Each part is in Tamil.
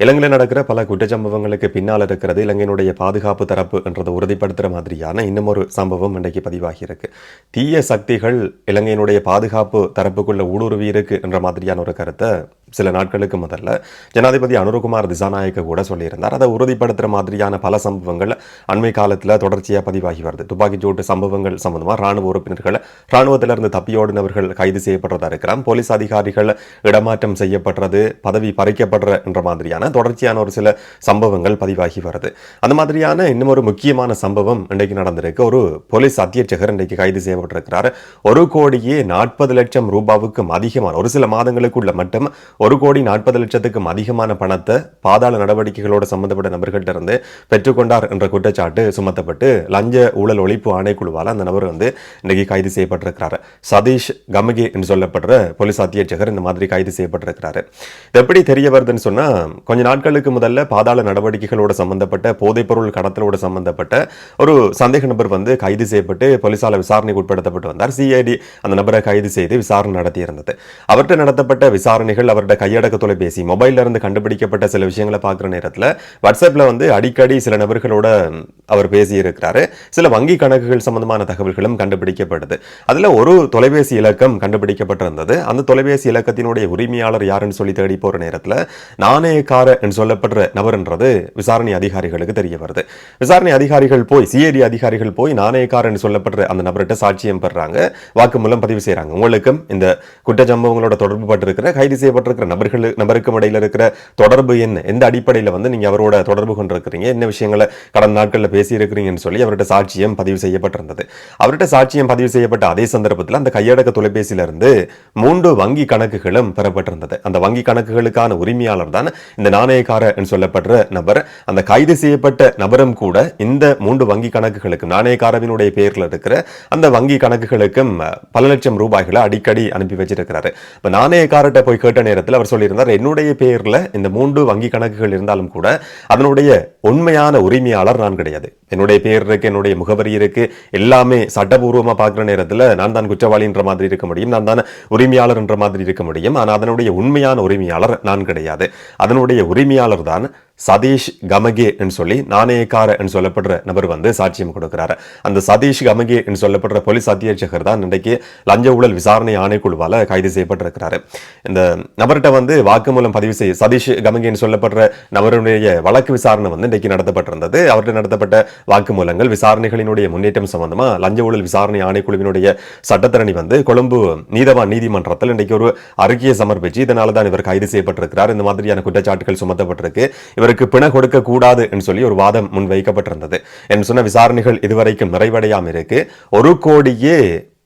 இலங்கையில் நடக்கிற பல குற்றச்சம்பவங்களுக்கு பின்னால் இருக்கிறது இலங்கையினுடைய பாதுகாப்பு தரப்பு என்றதை உறுதிப்படுத்துகிற மாதிரியான இன்னும் ஒரு சம்பவம் இன்றைக்கு பதிவாகியிருக்கு. தீய சக்திகள் இலங்கையினுடைய பாதுகாப்பு தரப்புக்குள்ள ஊடுருவி இருக்கு என்ற மாதிரியான ஒரு கருத்தை சில நாட்களுக்கு முதல்ல ஜனாதிபதி அனுரகுமார் திசாநாயக்க கூட சொல்லியிருந்தார். அதை உறுதிப்படுத்துகிற மாதிரியான பல சம்பவங்கள் அண்மை காலத்தில் தொடர்ச்சியாக பதிவாகி வருது. துப்பாக்கிச்சூட்டு சம்பவங்கள் சம்பந்தமாக ராணுவ உறுப்பினர்கள் ராணுவத்திலிருந்து தப்பியோடினவர்கள் கைது செய்யப்படுறதா இருக்கிறான் போலீஸ் அதிகாரிகள் இடமாற்றம் செய்யப்படுறது பதவி பறிக்கப்படுற என்ற மாதிரியான தொடர்ச்சியான ஒரு சில சம்பவங்கள் பதிவாகி வருது. அந்த மாதிரியான இன்னும் ஒரு முக்கியமான சம்பவம் இன்றைக்கு நடந்திருக்கு. ஒரு போலீஸ் அத்தியட்சகர் இன்றைக்கு கைது செய்யப்பட்டிருக்கிறார். ஒரு கோடியே நாற்பது லட்சம் ரூபாவுக்கும் அதிகமான ஒரு சில மாதங்களுக்குள்ள மட்டும் ஒரு கோடி நாற்பது லட்சத்துக்கும் அதிகமான பணத்தை பாதாள நடவடிக்கைகளோடு சம்பந்தப்பட்ட நபர்கள்ட்ட இருந்து பெற்றுக்கொண்டார் என்ற குற்றச்சாட்டு சுமத்தப்பட்டு லஞ்ச ஊழல் ஒழிப்பு ஆணைக்குழுவால் அந்த நபர் வந்து இன்றைக்கு கைது செய்யப்பட்டிருக்கிறார். சதீஷ் கமகி என்று சொல்லப்படுற போலீஸ் அத்தியட்சகர் இந்த மாதிரி கைது செய்யப்பட்டிருக்கிறாரு. இது எப்படி தெரிய வருதுன்னு சொன்னா கொஞ்ச நாட்களுக்கு முதல்ல பாதாள நடவடிக்கைகளோட சம்பந்தப்பட்ட போதைப்பொருள் கடத்தலோடு சம்பந்தப்பட்ட ஒரு சந்தேக நபர் வந்து கைது செய்யப்பட்டு போலீஸால் விசாரணைக்கு உட்படுத்தப்பட்டு வந்தார். சிஐடி அந்த நபரை கைது செய்து விசாரணை நடத்தியிருந்தது. அவர்கிட்ட நடத்தப்பட்ட விசாரணைகள் அவர் அவரோட கையடக்க தொலைபேசி மொபைல்ல இருந்து கண்டுபிடிக்கப்பட்ட சில விஷயங்களை பார்க்குற நேரத்தில் வாட்ஸ்அப்பில் வந்து அடிக்கடி சில நபர்களோட அவர் பேசியிருக்கிறாரு. சில வங்கி கணக்குகள் சம்பந்தமான தகவல்களும் கண்டுபிடிக்கப்படுது. அதில் ஒரு தொலைபேசி இலக்கம் கண்டுபிடிக்கப்பட்டிருந்தது. அந்த தொலைபேசி இலக்கத்தினுடைய உரிமையாளர் யாருன்னு சொல்லி தேடி போற நேரத்தில் நாணயக்கார என்று சொல்லப்படுற நபர்ன்றது விசாரணை அதிகாரிகளுக்கு தெரிய வருது. விசாரணை அதிகாரிகள் போய் சிஏடி அதிகாரிகள் போய் நாணயக்கார என்று சொல்லப்படுற அந்த நபர்கிட்ட சாட்சியம் பெறாங்க வாக்குமூலம் பதிவு செய்கிறாங்க உங்களுக்கும் இந்த குற்றச்சம்பவங்களோட தொடர்பு பட்டிருக்கிற கைது செய்யப்பட்டிருக்கிற இருக்கிற நபர்கள் நபருக்கும் இடையில இருக்கிற தொடர்பு என்ன? எந்த அடிப்படையில் வந்து நீங்கள் அவரோட தொடர்பு கொண்டிருக்கிறீங்க? என்ன விஷயங்களை கடந்த நாட்களில் பேசியிருக்கிறீங்கன்னு சொல்லி அவர்கிட்ட சாட்சியம் பதிவு செய்யப்பட்டிருந்தது. அவர்கிட்ட சாட்சியம் பதிவு செய்யப்பட்ட அதே சந்தர்ப்பத்தில் அந்த கையடக்க தொலைபேசியிலிருந்து மூன்று வங்கி கணக்குகளும் பெறப்பட்டிருந்தது. அந்த வங்கி கணக்குகளுக்கான உரிமையாளர் தான் இந்த நாணயக்கார சொல்லப்படுற நபர். அந்த கைது செய்யப்பட்ட நபரும் கூட இந்த மூன்று வங்கி கணக்குகளுக்கும் நாணயக்காரவினுடைய பெயர்ல இருக்கிற அந்த வங்கி கணக்குகளுக்கும் பல லட்சம் ரூபாய்களை அடிக்கடி அனுப்பி வச்சிருக்கிறாரு. இப்போ நாணயக்காரர்கிட்ட போய் கேட்ட நேரத்தில் அவர் சொல்லியிருந்தார் என்னுடைய பெயர்ல இந்த மூன்று வங்கி கணக்குகள் இருந்தாலும் கூட அதனுடைய உண்மையான உரிமையாளர் நான் கிடையாது. என்னுடைய பெயர் இருக்கு என்னுடைய முகவரி இருக்கு எல்லாமே சட்டபூர்வமா பார்க்குற நேரத்தில் நான் தான் குற்றவாளின்ற மாதிரி இருக்க முடியும் நான் தான் உரிமையாளர் என்ற மாதிரி இருக்க முடியும். ஆனால் அதனுடைய உண்மையான உரிமையாளர் நான் கிடையாது. அதனுடைய உரிமையாளர் தான் சதீஷ் கமகே என்று சொல்லி நாணயக்கார என்று சொல்லப்படுற நபர் வந்து சாட்சியம் கொடுக்கிறாரு. அந்த சதீஷ் கமகே என்று சொல்லப்படுற போலீஸ் அத்தியட்சகர் தான் இன்றைக்கு லஞ்ச ஊழல் விசாரணை ஆணைக்குழுவால கைது செய்யப்பட்டிருக்கிறாரு. இந்த நபர்கிட்ட வந்து வாக்குமூலம் பதிவு செய்ய சதீஷ் கமகேன்னு சொல்லப்படுற நபருடைய வழக்கு விசாரணை வந்து இன்றைக்கு நடத்தப்பட்டிருந்தது. அவர்கிட்ட நடத்தப்பட்ட வாக்குமூலங்கள் விசாரணைகளினுடைய முன்னேற்றம் சம்பந்தமாக லஞ்ச ஊழல் விசாரணை ஆணைக்குழுவினுடைய சட்டத்தரணி வந்து கொழும்பு நீதவான் நீதிமன்றத்தில் இன்றைக்கு ஒரு அறிக்கையை சமர்ப்பிச்சு இதனால தான் இவர் கைது செய்யப்பட்டிருக்கிறார். இந்த மாதிரியான குற்றச்சாட்டுகள் சுமத்தப்பட்டிருக்கு. இவருக்கு பிண கொடுக்க கூடாது என்று சொல்லி ஒரு வாதம் முன்வைக்கப்பட்டிருந்தது என்று சொன்ன விசாரணைகள் இதுவரைக்கும் நிறைவடையாம இருக்கு. ஒரு கோடியே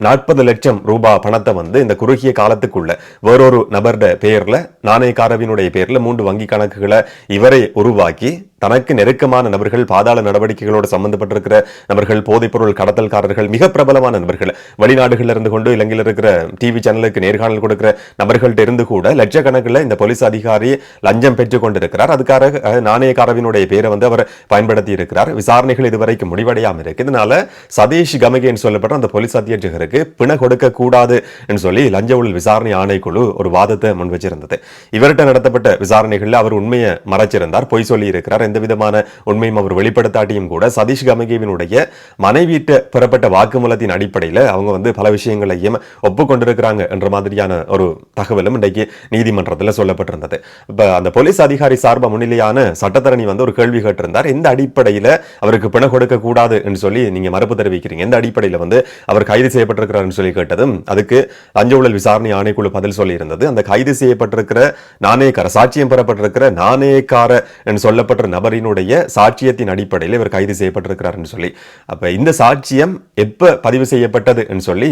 நாற்பது லட்சம் ரூபாய் பணத்தை வந்து இந்த குறுகிய காலத்துக்குள்ள வேறொரு நபர்ட பெயர்ல நாணயக்காரவினுடைய பெயர்ல மூன்று வங்கி கணக்குகளை இவரை உருவாக்கி தனக்கு நெருக்கமான நபர்கள் பாதாள நடவடிக்கைகளோடு சம்பந்தப்பட்டிருக்கிற நபர்கள் போதைப்பொருள் கடத்தல்காரர்கள் மிக பிரபலமான நபர்கள். வெளிநாடுகளில் இருந்து கொண்டு இலங்கையில் இருக்கிற டிவி சேனலுக்கு நேர்காணல் கொடுக்கிற நபர்கள்ட்ட இருந்து கூட லட்சக்கணக்கில் இந்த போலீஸ் அதிகாரி லஞ்சம் பெற்றுக் கொண்டிருக்கிறார். அதுக்காக நாணயக்காரவினுடைய பேரை வந்து அவர் பயன்படுத்தி இருக்கிறார். விசாரணைகள் இதுவரைக்கும் முடிவடையாமல் இருக்கு. இதனால சதீஷ் கமகேன்னு சொல்லப்படுற அந்த போலீஸ் அத்தியட்சகருக்கு பிணை கொடுக்க கூடாது என்று சொல்லி லஞ்ச ஊழல் விசாரணை ஆணைக்குழு ஒரு வாதத்தை முன் வச்சிருந்தது இவர்கிட்ட நடத்தப்பட்ட விசாரணைகளில் அவர் உண்மையை மறைச்சிருந்தார். பொய் சொல்லி இருக்கிறார் எந்த விதமான உண்மையும் அவர் வெளிப்படுத்தாட்டியும் கூட சதீஷ் கமகேவினுடைய மனைவியிட்ட பெறப்பட்ட வாக்குமூலத்தின் அடிப்படையில் அவங்க வந்து பல விஷயங்களையும் ஒப்புக்கொண்டிருக்கிறாங்க என்ற மாதிரியான ஒரு தகவலும் இன்றைக்கு நீதிமன்றத்தில் சொல்லப்பட்டிருந்தது. இப்போ அந்த போலீஸ் அதிகாரி சார்பா முன்னிலையான சட்டத்தரணி வந்து ஒரு கேள்வி கேட்டிருந்தார். எந்த அடிப்படையில் அவருக்கு பிணை கொடுக்க கூடாது என்று சொல்லி நீங்க மறுப்பு தெரிவிக்கிறீங்க. எந்த அடிப்படையில் வந்து அவர் கைது செய்யப்பட்டிருக்கிறார்னு சொல்லி கேட்டதும் அதுக்கு லஞ்ச ஊழல் விசாரணை ஆணைக்குழு பதில் சொல்லியிருந்தது. அந்த கைது செய்யப்பட்டிருக்கிற நாணயக்கார சாட்சியம் பெறப்பட்டிருக்கிற நாணயக்கார என்று சொல்லப்பட்ட நபரினுடைய சாட்சியத்தின் அடிப்படையில் இவர் கைது செய்யப்பட்டிருக்கிறார் என்று சொல்லி. அப்போ இந்த சாட்சியம் எப்போ பதிவு செய்யப்பட்டது என்று சொல்லி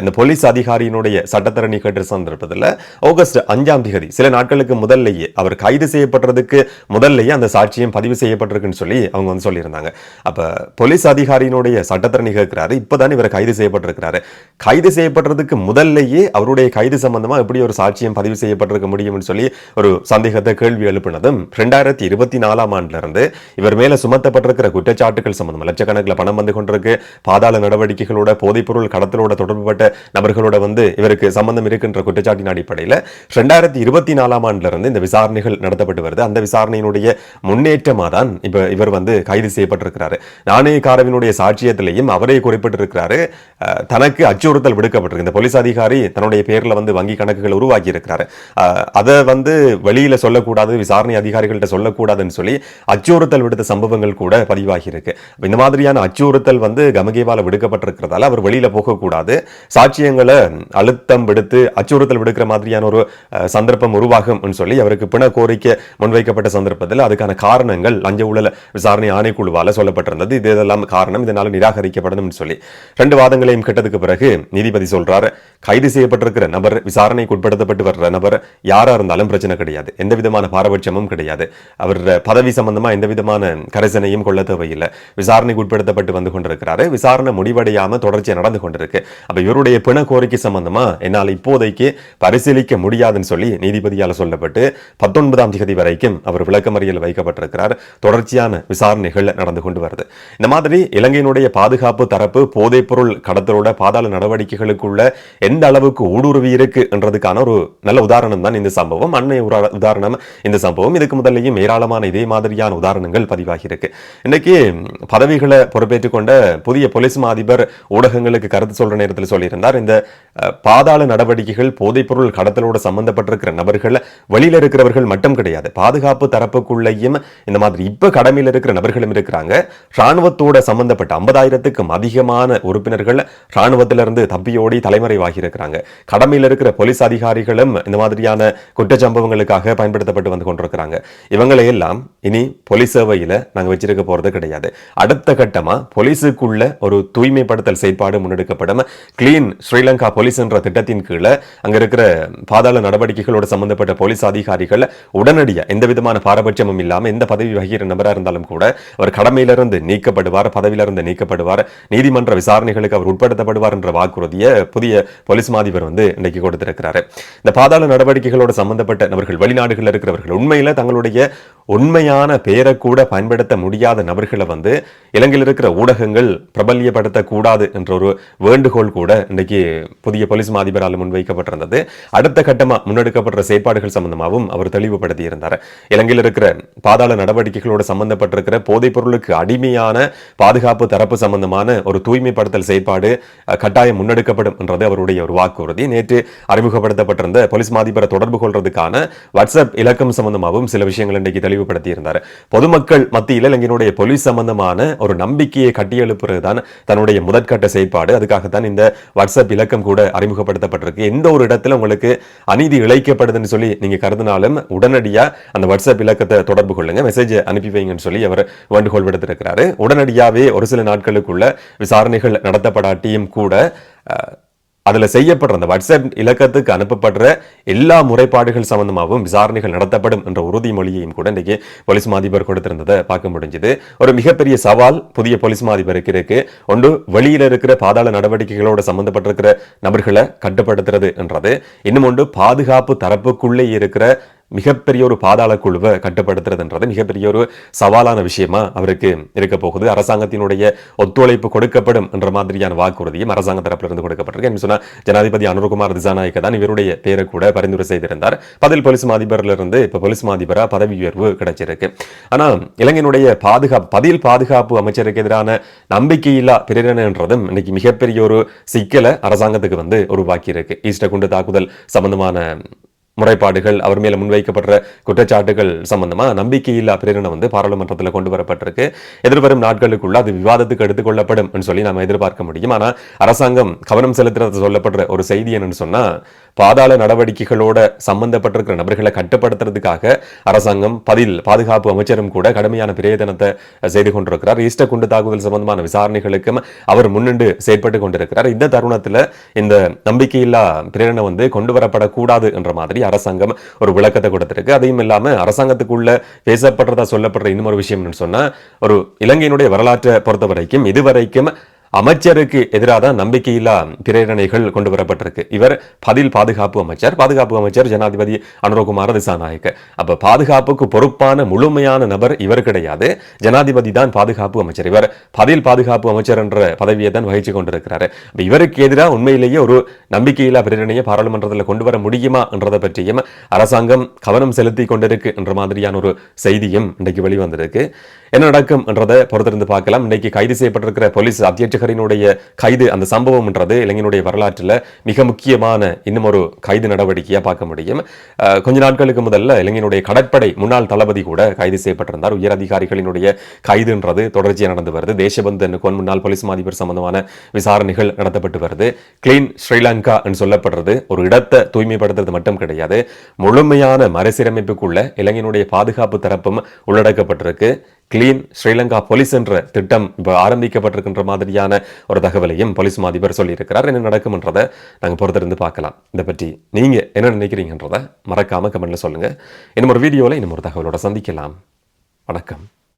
இந்த போலீஸ் அதிகாரியினுடைய சட்டத்தரணி கேட்ட சந்தர்ப்பத்தில் ஆகஸ்ட் அஞ்சாம் தேதி சில நாட்களுக்கு முதல்லையே அவர் கைது செய்யப்படுறதுக்கு முதல்லையே அந்த சாட்சியம் பதிவு செய்யப்பட்டிருக்குன்னு சொல்லி அவங்க வந்து சொல்லியிருந்தாங்க. அப்போ போலீஸ் அதிகாரியினுடைய சட்டத்தரணி கேட்கிறாரு இப்பதான் இவர் கைது செய்யப்பட்டிருக்கிறாரு. கைது செய்யப்படுறதுக்கு முதல்லையே அவருடைய கைது சம்பந்தமாக எப்படி ஒரு சாட்சியம் பதிவு செய்யப்பட்டிருக்க முடியும்னு சொல்லி ஒரு சந்தேகத்தை கேள்வி எழுப்பினதும் ரெண்டாயிரத்தி இருபத்தி நாலாம் நாலாம் ஆண்டுல இருந்து இவர் மேல சுமத்தப்பட்டிருக்கிற குற்றச்சாட்டுகள் சம்பந்தம் லட்சக்கணக்கில் பணம் வந்து கொண்டிருக்கு பாதாள நடவடிக்கைகளோட போதைப்பொருள் கடத்தலோட தொடர்புபட்ட நபர்களோட வந்து இவருக்கு சம்பந்தம் இருக்கின்ற குற்றச்சாட்டின் அடிப்படையில் ரெண்டாயிரத்தி இருபத்தி நாலாம் ஆண்டிலிருந்து இந்த விசாரணைகள் நடத்தப்பட்டு வருது. அந்த விசாரணையினுடைய முன்னேற்றமாக தான் இப்போ இவர் வந்து கைது செய்யப்பட்டிருக்கிறாரு. நாணயக்காரவினுடைய சாட்சியத்திலையும் அவரே குறிப்பிட்டிருக்கிறாரு தனக்கு அச்சுறுத்தல் விடுக்கப்பட்டிருக்கு. இந்த போலீஸ் அதிகாரி தன்னுடைய பேரில் வந்து வங்கி கணக்குகள் உருவாக்கி இருக்கிறாரு அதை வந்து வெளியில் சொல்லக்கூடாது விசாரணை அதிகாரிகள்கிட்ட சொல்லக்கூடாதுன்னு சொல்லி அச்சுறுத்தல் விடுத்த சம்பவங்கள் கூட பதிவாகியிருக்கு. இந்த மாதிரியான அச்சுறுத்தல் வந்து கமகேவால விடுக்கப்பட்டிருக்கிறதால அவர் வெளியில போகக்கூடாது. சாட்சியங்களை அழுத்தம் விடுத்து அச்சுறுத்தல் விடுக்கிற மாதிரியான ஒரு சந்தர்ப்பம் உருவாகும் சொல்லி அவருக்கு பிண கோரிக்கை முன்வைக்கப்பட்ட சந்தர்ப்பத்தில் அதுக்கான காரணங்கள் லஞ்ச ஊழல் விசாரணை ஆணைக்குழுவால் சொல்லப்பட்டிருந்தது. இது இதெல்லாம் காரணம். இதனால் நிராகரிக்கப்படணும் சொல்லி. ரெண்டு வாதங்களையும் கெட்டதுக்கு பிறகு நீதிபதி சொல்றாரு கைது செய்யப்பட்டிருக்கிற நபர் விசாரணைக்கு உட்படுத்தப்பட்டு வர்ற நபர் யாரா இருந்தாலும் பிரச்சனை கிடையாது. எந்த விதமான பாரபட்சமும் கிடையாது. அவர் பதவி சம்பந்தமாக எந்த விதமான கரைசனையும் கொள்ள தேவையில்லை. விசாரணைக்கு உட்படுத்தப்பட்டு வந்து கொண்டிருக்கிறாரு. விசாரணை முடிவடையாமல் தொடர்ச்சியாக நடந்து கொண்டிருக்கு. அப்போ இவருடைய பிண கோரிக்கை சம்பந்தமாக என்னால் இப்போதைக்கு பரிசீலிக்க முடியாதுன்னு சொல்லி நீதிபதியால் சொல்லப்பட்டு பத்தொன்பதாம் தேதி வரைக்கும் அவர் விளக்கமறியல் வைக்கப்பட்டிருக்கிறார். தொடர்ச்சியான விசாரணைகள் நடந்து கொண்டு வருது. இந்த மாதிரி இலங்கையினுடைய பாதுகாப்பு தரப்பு போதைப்பொருள் கடத்தலோட பாதாள நடவடிக்கைகளுக்குள்ள எந்த அளவுக்கு ஊடுருவி இருக்கு என்றதுக்கான ஒரு நல்ல உதாரணம் தான் இந்த சம்பவம். அண்மை உதாரணம் இந்த சம்பவம். இதுக்கு முதல்லையும் ஏராளமான இதே மாதிரி மாதிரியான உதாரணங்கள் பதிவாகியிருக்கு. இன்னைக்கு பதவிகளை பொறுப்பேற்றுக் கொண்ட புதிய போலீஸ் மா அதிபர் ஊடகங்களுக்கு கருத்து சொல்ற நேரத்தில் சொல்லியிருந்தார். இந்த பாதாள நடவடிக்கைகள் போதைப்பொருள் கடத்தலோடு சம்பந்தப்பட்டிருக்கிற நபர்கள் வெளியில இருக்கிறவர்கள் மட்டும் கிடையாது. பாதுகாப்பு தரப்புக்குள்ளேயும் இந்த மாதிரி இப்ப கடமையில் இருக்கிற நபர்களும் இருக்கிறாங்க. ராணுவத்தோட சம்பந்தப்பட்ட ஐம்பதாயிரத்துக்கும் அதிகமான உறுப்பினர்கள் ராணுவத்திலிருந்து தப்பியோடி தலைமறைவாகி இருக்கிறாங்க கடமையில் இருக்கிற போலீஸ் அதிகாரிகளும் இந்த மாதிரியான குற்றச்சம்பவங்களுக்காக பயன்படுத்தப்பட்டு வந்து கொண்டிருக்கிறாங்க. இவங்களை எல்லாம் இனி போலீஸ் சேவையில் நாங்கள் வச்சிருக்க போகிறது கிடையாது. அடுத்த கட்டமாக போலீஸுக்குள்ள ஒரு தூய்மைப்படுத்தல் செயற்பாடு முன்னெடுக்கப்படும் கிளீன் ஸ்ரீலங்கா போலீஸ் என்ற திட்டத்தின் கீழே அங்கே இருக்கிற பாதாள நடவடிக்கைகளோடு சம்பந்தப்பட்ட போலீஸ் அதிகாரிகள் உடனடியாக எந்த விதமான பாரபட்சமும் இல்லாமல் எந்த பதவி வகிக்கிற நபராக இருந்தாலும் கூட அவர் கடமையிலிருந்து நீக்கப்படுவார் பதவியிலிருந்து நீக்கப்படுவார் நீதிமன்ற விசாரணைகளுக்கு அவர் உட்படுத்தப்படுவார் என்ற வாக்குறுதியை புதிய போலீஸ் மாதிபர் வந்து இன்றைக்கு கொடுத்திருக்கிறாரு. இந்த பாதாள நடவடிக்கைகளோடு சம்பந்தப்பட்ட நபர்கள் வெளிநாடுகளில் இருக்கிறவர்கள் உண்மையில் தங்களுடைய உண்மையான பெயரை கூட பயன்படுத்த முடியாத நபர்களை வந்து இலங்கையில் இருக்கிற ஊடகங்கள் பிரபல்யப்படுத்தக்கூடாது என்ற ஒரு வேண்டுகோள் கூட இன்றைக்கு புதிய போலீஸ் மாதிபரால் முன்வைக்கப்பட்டிருந்தது. அடுத்த கட்டமாக முன்னெடுக்கப்படுற செயற்பாடுகள் சம்பந்தமாகவும் அவர் தெளிவுபடுத்தியிருந்தார். இலங்கையில் இருக்கிற பாதாள நடவடிக்கைகளோடு சம்பந்தப்பட்டிருக்கிற போதைப் பொருளுக்கு அடிமையான பாதுகாப்பு தரப்பு சம்பந்தமான ஒரு தூய்மைப்படுத்தல் செயற்பாடு கட்டாயம் முன்னெடுக்கப்படும் என்றது அவருடைய ஒரு வாக்குறுதி. நேற்று அறிமுகப்படுத்தப்பட்டிருந்த போலீஸ் மாதிபரை தொடர்பு கொள்றதுக்கான வாட்ஸ்அப் இலக்கம் சம்பந்தமாகவும் சில விஷயங்கள் இன்றைக்கு தெளிவுபடுத்தியிருந்தார். இருந்தார் பொதுமக்கள் மத்தியில் இளைஞனுடைய போலீஸ் சம்பந்தமான ஒரு நம்பிக்கையை கட்டியெழுப்புறதுதான் தன்னுடைய முதற்கட்ட செயற்பாடு. அதுக்காகத்தான் இந்த வாட்ஸ்அப் இலக்கம் கூட அறிமுகப்படுத்தப்பட்டிருக்கு. எந்த ஒரு இடத்துல உங்களுக்கு அநீதி இழைக்கப்படுதுன்னு சொல்லி நீங்க கருதினாலும் உடனடியா அந்த வாட்ஸ்அப் இலக்கத்தை தொடர்பு கொள்ளுங்க. மெசேஜ் அனுப்பி வைங்கன்னு சொல்லி அவர் வேண்டுகோள் விடுத்திருக்கிறாரு. உடனடியாவே ஒரு சில நாட்களுக்குள்ள விசாரணைகள் நடத்தப்படாட்டியும் கூட அதில் செய்யப்படுற அந்த வாட்ஸ்அப் இலக்கத்துக்கு அனுப்பப்படுற எல்லா முறைப்பாடுகள் சம்பந்தமாகவும் விசாரணைகள் நடத்தப்படும் என்ற உறுதிமொழியையும் கூட இன்றைக்கி போலீஸ் மாதிபர் கொடுத்திருந்ததை பார்க்க முடிஞ்சது. ஒரு மிகப்பெரிய சவால் புதிய போலீஸ் மாதிபருக்கு இருக்கு. ஒன்று வெளியில் இருக்கிற பாதாள நடவடிக்கைகளோட சம்பந்தப்பட்டிருக்கிற நபர்களை கட்டுப்படுத்துறது என்றது. இன்னும் ஒன்று பாதுகாப்பு தரப்புக்குள்ளே இருக்கிற மிகப்பெரிய ஒரு பாதாள குழுவை கட்டுப்படுத்துறதுன்றது மிகப்பெரிய ஒரு சவாலான விஷயமா அவருக்கு இருக்க போகுது. அரசாங்கத்தினுடைய ஒத்துழைப்பு கொடுக்கப்படும் என்ற மாதிரியான வாக்குறுதியும் அரசாங்க தரப்பிலிருந்து கொடுக்கப்பட்டிருக்கு. என்று சொன்னா ஜனாதிபதி அனுர்குமார் திசாநாயக்க தான் இவருடைய பேரை கூட பரிந்துரை செய்திருந்தார். பதில் போலீஸ் மாதிபரிலிருந்து இப்போ போலீஸ் மாதிபரா பதவி உயர்வு கிடைச்சிருக்கு. ஆனா இலங்கையினுடைய பாதுகாப்பு பதில் பாதுகாப்பு அமைச்சருக்கு எதிரான நம்பிக்கையில்லா பிரேரணைன்றதும் இன்னைக்கு மிகப்பெரிய ஒரு சிக்கலை அரசாங்கத்துக்கு வந்து உருவாக்கி இருக்கு ஈஸ்டர் குண்டு தாக்குதல் சம்பந்தமான முறைப்பாடுகள் அவர் மேலே முன்வைக்கப்படுற குற்றச்சாட்டுகள் சம்பந்தமாக நம்பிக்கையில்லா பிரேரணை வந்து பாராளுமன்றத்தில் கொண்டு வரப்பட்டிருக்கு. எதிர்வரும் நாட்களுக்குள்ள அது விவாதத்துக்கு எடுத்துக்கொள்ளப்படும் என்று சொல்லி நாம் எதிர்பார்க்க முடியும். ஆனால் அரசாங்கம் கவனம் செலுத்துறது சொல்லப்படுற ஒரு செய்தி என்னன்னு சொன்னால் பாதாள நடவடிக்கைகளோட சம்பந்தப்பட்டிருக்கிற நபர்களை கட்டுப்படுத்துறதுக்காக அரசாங்கம் பதில் பாதுகாப்பு அமைச்சரும் கூட கடுமையான பிரேதனத்தை செய்து கொண்டிருக்கிறார். ஈஸ்டர் குண்டு தாக்குதல் சம்பந்தமான விசாரணைகளுக்கும் அவர் முன்னின்று செயற்பட்டு கொண்டிருக்கிறார். இந்த தருணத்தில் இந்த நம்பிக்கையில்லா பிரேரணை வந்து கொண்டு வரப்படக்கூடாது என்ற மாதிரி அரசாங்கம் ஒரு விளக்கத்தை கொடுத்திருக்கு. அதையும் இல்லாமல் அரசாங்கத்துக்குள்ள பேசப்படுறதா சொல்லப்படுற இன்னொரு விஷயம் என்னன்னு சொன்னா ஒரு இலங்கையினுடைய வரலாற்றை பொறுத்த வரைக்கும் இதுவரைக்கும் அமைச்சருக்கு எதிராக தான் நம்பிக்கையில்லா பிரேரணைகள் கொண்டு வரப்பட்டிருக்கு. இவர் பதில் பாதுகாப்பு அமைச்சர். பாதுகாப்பு அமைச்சர் ஜனாதிபதி அனுரகுமார திசாநாயக்க. அப்ப பாதுகாப்புக்கு பொறுப்பான முழுமையான நபர் இவர் கிடையாது. ஜனாதிபதி தான் பாதுகாப்பு அமைச்சர். இவர் பதில் பாதுகாப்பு அமைச்சர் என்ற பதவியை தான் வகிச்சு கொண்டிருக்கிறாரு. இவருக்கு எதிராக உண்மையிலேயே ஒரு நம்பிக்கையில்லா பிரேரணையை பாராளுமன்றத்தில் கொண்டு வர முடியுமா என்றதை பற்றியும் அரசாங்கம் கவனம் செலுத்தி கொண்டிருக்கு என்ற மாதிரியான ஒரு செய்தியும் இன்றைக்கு வெளிவந்திருக்கு. என்ன நடக்கும் என்றதை பொறுத்திருந்து பார்க்கலாம். இன்றைக்கு கைது செய்யப்பட்டிருக்கிற போலீஸ் அத்தியட்சகரினுடைய கைது அந்த சம்பவம் என்றது இளைஞனுடைய வரலாற்றில் மிக முக்கியமான இன்னும் ஒரு கைது நடவடிக்கையா பார்க்க முடியும். கொஞ்ச நாட்களுக்கு முதல்ல இளைஞனுடைய கடற்படை முன்னாள் தளபதி கூட கைது செய்யப்பட்டிருந்தார். உயர் அதிகாரிகளினுடைய கைதுன்றது தொடர்ச்சியாக நடந்து வருது. தேசபந்து கொன் முன்னாள் போலீஸ் மாதிபர் சம்பந்தமான விசாரணைகள் நடத்தப்பட்டு வருது. கிளீன் ஸ்ரீலங்கா என்று சொல்லப்படுறது ஒரு இடத்தை தூய்மைப்படுத்துறது மட்டும் கிடையாது. முழுமையான மறுசீரமைப்புக்குள்ள இளைஞனுடைய பாதுகாப்பு தரப்பும் உள்ளடக்கப்பட்டிருக்கு. கிளீன் ஸ்ரீலங்கா போலீஸ் என்ற திட்டம் இப்போ ஆரம்பிக்கப்பட்டிருக்கின்ற மாதிரியான ஒரு தகவலையும் போலீஸ் மாதிபர் சொல்லியிருக்கிறார். என்ன நடக்கும்ன்றதை நாங்கள் பொறுத்திருந்து பார்க்கலாம். இதை பற்றி நீங்க என்ன நினைக்கிறீங்கன்றதை மறக்காம கமெண்ட்ல சொல்லுங்க. இன்னும் ஒரு வீடியோவில் இன்னும் ஒரு தகவலோட சந்திக்கலாம். வணக்கம்.